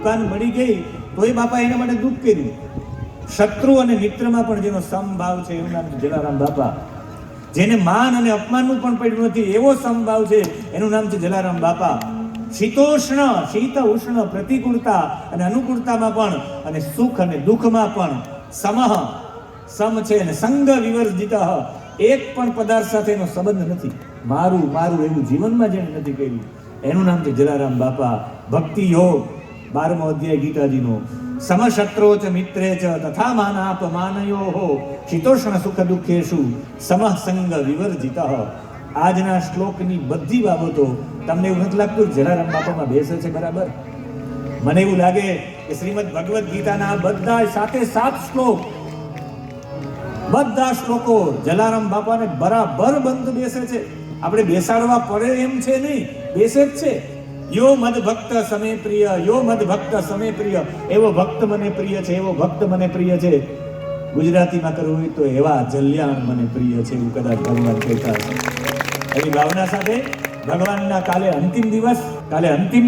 દુકાન મળી ગઈ, તોય બાપા એના માટે દુઃખ કર્યું. શત્રુ અને મિત્રમાં પણ જેનો સમભાવ છે, એનું નામ જલારામ બાપા. જેને માન અને અપમાનનું પણ પડ્યું નથી, એવો સમભાવ છે, એનું નામ છે જલારામ બાપા. શીતોષ્ણ, શીત ઉષ્ણ પ્રતિકૂળતા અને અનુકૂળતામાં પણ, અને સુખ અને દુઃખમાં પણ. સમહ, સમ છે અને સંગ વિવર્જિત. એક પણ પદાર્થ સાથે એનો સંબંધ નથી. મારું મારું એવું જીવનમાં જેને નથી કર્યું. એનું નામ છે જલારામ બાપા. ભક્તિ યોગ. બારમો અધ્યાય ગીતાજીનો. સમશત્રો ચ મિત્રે ચ તથા માનાપ માનયો શીતોષ્ણ સુખ દુઃખેશુ સમઃ સંગ વિવર્જિત. આજના શ્લોકની બધી બાબતો તમને એવું નથી લાગતું? કે જલારામ બાપામાં બેસે છે બરાબર? મને એવું લાગે કે શ્રીમદ ભગવદ્ ગીતાના બધા સાથે સાત શ્લોક. બધા શ્લોકો જલારામ બાપાને બરાબર બંધ બેસે છે. આપણે બેસાડવા પડે એમ છે નહીં. બેસે જ છે. યો મદ ભક્ત સમે પ્રિય, યો મદ ભક્ત સમે પ્રિય. એવો ભક્ત મને પ્રિય છે, એવો ભક્ત મને પ્રિય છે. ગુજરાતીમાં કરવું હોય તો એવા જલ્યાણ મને પ્રિય છે એવું કદાચ ભગવાન કહેતા છે એની ભાવના સાથે ભગવાનના કાલે અંતિમ દિવસ, કાલે અંતિમ